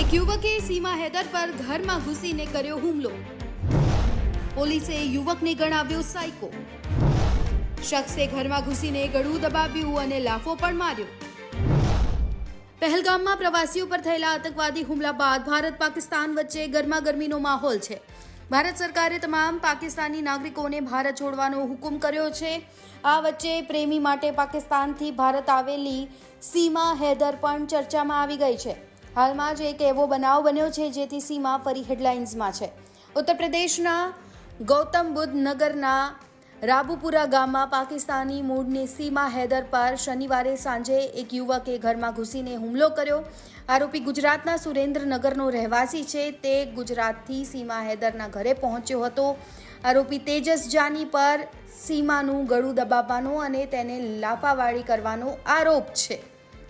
એક યુવકે સીમા હૈદર પર ઘરમાં ઘૂસીને કર્યો હુમલો. પોલીસે યુવકને ગણાવ્યો સાયકો. શખ્સે ઘરમાં ઘૂસીને ગળું દબાવ્યું અને લાફો પણ માર્યો. પહેલગામમાં પ્રવાસીઓ પર થયેલા આતંકવાદી હુમલા બાદ ભારત પાકિસ્તાન વચ્ચે ગરમાગરમીનો માહોલ છે. ભારત સરકારે તમામ પાકિસ્તાની નાગરિકોને ભારત છોડવાનો હુકમ કર્યો છે. આ વચ્ચે પ્રેમી માટે પાકિસ્તાનથી ભારત આવેલી સીમા હૈદર પણ ચર્ચામાં આવી ગઈ છે. હાલમાં જ એક એવો બનાવ બન્યો છે, જેથી સીમા ફરી હેડલાઇન્સમાં છે. ઉત્તર પ્રદેશના ગૌતમ બુદ્ધ નગરના રાબુપુરા ગામમાં પાકિસ્તાની મૂળની સીમા હૈદર પર શનિવારે સાંજે એક યુવકે ઘરમાં ઘૂસીને હુમલો કર્યો. આરોપી ગુજરાતના સુરેન્દ્રનગરનો રહેવાસી છે, તે ગુજરાતથી સીમા હૈદરના ઘરે પહોંચ્યો હતો. આરોપી તેજસ જાની પર સીમાનું ગળું દબાવવાનો અને તેને લાફાવાળી કરવાનો આરોપ છે.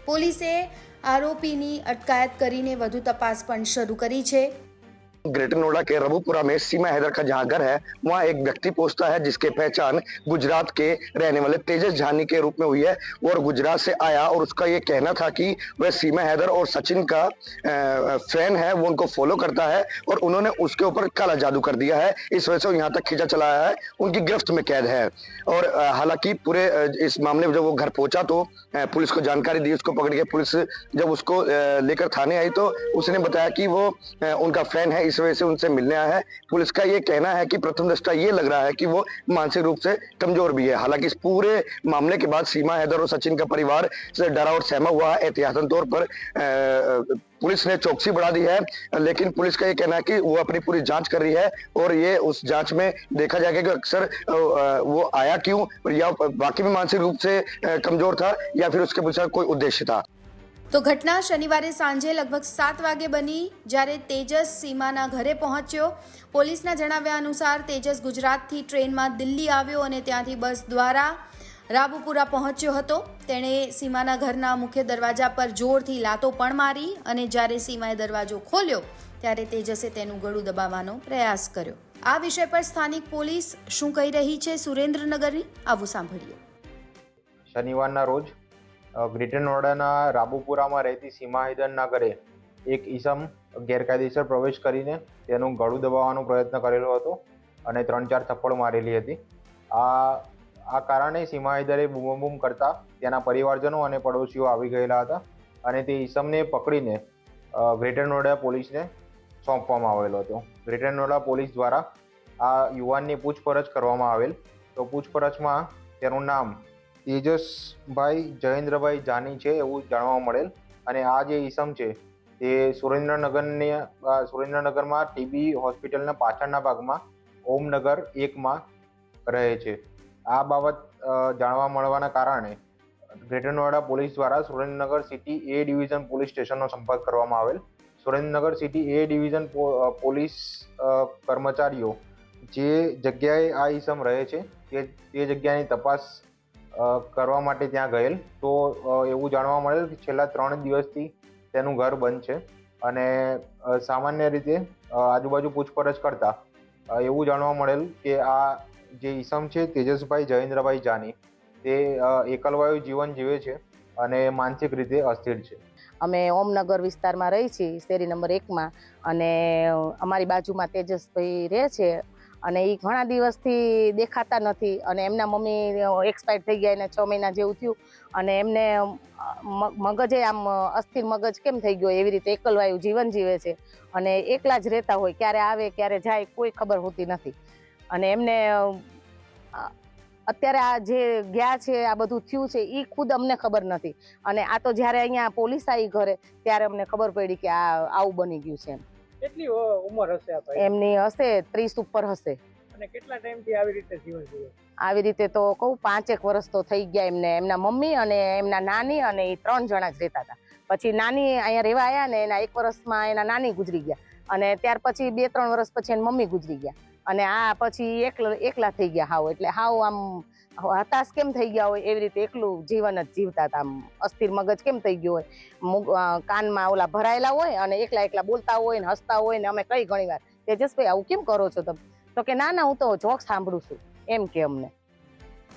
પોલીસે આરોપીની અટકાયત કરીને વધુ તપાસ પણ શરૂ કરી છે. ग्रेटर नोएडा के रबुपुरा में सीमा हैदर का जहाँ घर है, वहाँ एक व्यक्ति पहुँचता है जिसके पहचान गुजरात के रहने वाले तेजस झानी के रूप में हुई है और गुजरात से आया और उसका ये कहना था कि वह सीमा हैदर और सचिन का फ़ैन है, वो उनको फॉलो करता है और उन्होंने उसके ऊपर काला जादू कर दिया है। इस वजह से यहाँ तक खींचा चलाया है, उनकी गिरफ्त में कैद है। और हालाँकि पूरे इस मामले में जब वो घर पहुँचा तो पुलिस को जानकारी दी, उसको पकड़ के पुलिस जब उसको लेकर थाने आई तो उसने बताया कि वो उनका फ़ैन है इस वजह से उनसे मिलने आया है। पुलिस का ये कहना है कि प्रथम दृष्टा ये लग रहा है कि वो मानसिक रूप से कमज़ोर भी है। हालाँकि इस पूरे मामले के बाद सीमा हैदर और सचिन का परिवार से डरा और सहमा हुआ है। एहतियातन तौर पर पुलिस ने चौकसी बढ़ा दी है, लेकिन पुलिस का ये कहना है कि वो अपनी पूरी जाँच कर रही है और ये उस जाँच में देखा जाएगा कि अक्सर वो आया क्यों या वाकई में मानसिक रूप से कमज़ोर था या फिर उसके पीछे कोई उद्देश्य था। તો ઘટના શનિવારે સાંજે લગભગ સાત વાગે બની જ્યારે તેજસ સીમાના ઘરે પહોંચ્યો. પોલીસના જણાવ્યા અનુસાર તેજસ ગુજરાતથી ટ્રેનમાં દિલ્હી આવ્યો અને ત્યાંથી બસ દ્વારા રાબુપુરા પહોંચ્યો હતો. તેણે સીમાના ઘરના મુખ્ય દરવાજા પર જોરથી લાતો પણ મારી અને જ્યારે સીમાએ દરવાજો ખોલ્યો ત્યારે તેજસે તેનું ગળું દબાવવાનો પ્રયાસ કર્યો. આ વિષય પર સ્થાનિક પોલીસ શું કહી રહી છે સુરેન્દ્રનગરની? આવું સાંભળીએ. શનિવારના રોજ ગ્રેટર નોઈડાના રાબુપુરામાં રહેતી સીમા હૈદરના ઘરે એક ઈસમ ગેરકાયદેસર પ્રવેશ કરીને તેનું ગળું દબાવવાનો પ્રયત્ન કરેલો હતો અને ત્રણ ચાર થપ્પડ મારેલી હતી. આ આ કારણે સીમા હૈદરે બૂમબૂમ કરતા તેના પરિવારજનો અને પડોશીઓ આવી ગયેલા હતા અને તે ઈસમને પકડીને ગ્રેટર નોઈડા પોલીસને સોંપવામાં આવેલો હતો. ગ્રેટર નોઈડા પોલીસ દ્વારા આ યુવાનની પૂછપરછ કરવામાં આવેલ. તો પૂછપરછમાં તેનું નામ તેજસભાઈ જયેન્દ્રભાઈ જાની છે એવું જાણવા મળેલ. અને આ જે ઈસમ છે તે સુરેન્દ્રનગરની સુરેન્દ્રનગરમાં ટીબી હોસ્પિટલના પાછળના ભાગમાં, ઓમનગર એકમાં રહે છે. આ બાબત જાણવા મળવાના કારણે ગ્રેટર નોએડા પોલીસ દ્વારા Surendranagar city A division police સ્ટેશનનો સંપર્ક કરવામાં આવેલ. Surendranagar city A division police કર્મચારીઓ જે જગ્યાએ આ ઈસમ રહે છે, તે તે જગ્યાની તપાસ કરવા માટે ત્યાં ગયેલ. તો એવું જાણવા મળેલ કે છેલ્લા ત્રણ દિવસથી તેનું ઘર બંધ છે. અને સામાન્ય રીતે આજુબાજુ પૂછપરછ કરતા એવું જાણવા મળેલ કે આ જે ઈસમ છે તેજસભાઈ જયેન્દ્રભાઈ જાની, તે એકલવાયુ જીવન જીવે છે અને માનસિક રીતે અસ્થિર છે. અમે ઓમનગર વિસ્તારમાં રહી છીએ શેરી નંબર એકમાં અને અમારી બાજુમાં તેજસભાઈ રહે છે. અને એ ઘણા દિવસથી દેખાતા નથી. અને એમના મમ્મી એક્સપાયર થઈ ગયા એને છ મહિના જેવું થયું. અને એમને મગજે આમ અસ્થિર મગજ કેમ થઈ ગયો? એવી રીતે એકલવાયું જીવન જીવે છે. અને એકલા જ રહેતા હોય, ક્યારે આવે, ક્યારે જાય, કોઈ ખબર હોતી નથી. અને એમને અત્યારે આ જે ગયા છે, આ બધું થયું છે એ ખુદ અમને ખબર નથી. અને આ તો જ્યારે અહીંયા પોલીસ આવી ઘરે, ત્યારે અમને ખબર પડી કે આ, આવું બની ગયું છે એમ. કેટલી ઉંમર હશે આ ભાઈ? એમની હશે ત્રીસ ઉપર હશે. અને કેટલા ટાઈમથી આવી રીતે જીવન જીવે? આવી રીતે તો કહું પાંચેક વર્ષ તો થઈ ગયા એમને એમના મમ્મી અને એમના નાની અને એ ત્રણ જણા જ રહેતા હતા. પછી નાની અહીંયા રહેવા આવ્યા ને એના એક વર્ષમાં એના નાની ગુજરી ગયા. અને ત્યાર પછી બે ત્રણ વર્ષ પછી એની મમ્મી ગુજરી ગયા. અને આ પછી એકલા એકલા થઈ ગયા હાવ એટલે હાવ આમ હતાશ કેમ થઈ ગયા હોય એવી રીતે એકલું જીવન જ જીવતા હતા અસ્થિર મગજ કેમ થઈ ગયું હોય? કાનમાં ઓલા ભરાયેલા હોય અને એકલા એકલા બોલતા હોય ને હસતા હોય ને અમે કઈ ઘણી વાર. તેજસભાઈ આવું કેમ કરો છો તમે? તો કે ના ના, હું તો જોક સાંભળું છું. એમ કે અમને.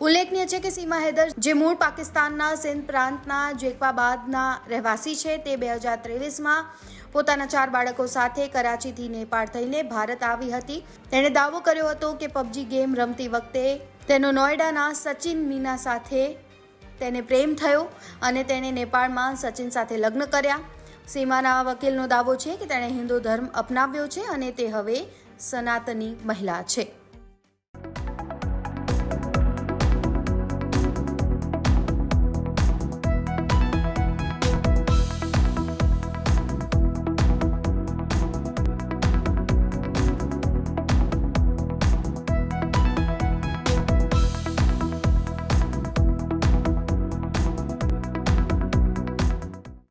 ઉલ્લેખનીય છે કે સીમા હૈદર, જે મૂળ પાકિસ્તાનના સિંધ પ્રાંતના જેકવાબાદના રહેવાસી છે, તે બે હજાર ત્રેવીસમાં પોતાના ચાર બાળકો સાથે કરાચીથી નેપાળ થઈને ભારત આવી હતી. તેણે દાવો કર્યો હતો કે પબજી ગેમ રમતી વખતે તેનો નોઈડાના સચિન મીના સાથે તેને પ્રેમ થયો અને તેણે નેપાળમાં સચિન સાથે લગ્ન કર્યા. સીમાના વકીલનો દાવો છે કે તેણે હિન્દુ ધર્મ અપનાવ્યો છે અને તે હવે સનાતની મહિલા છે.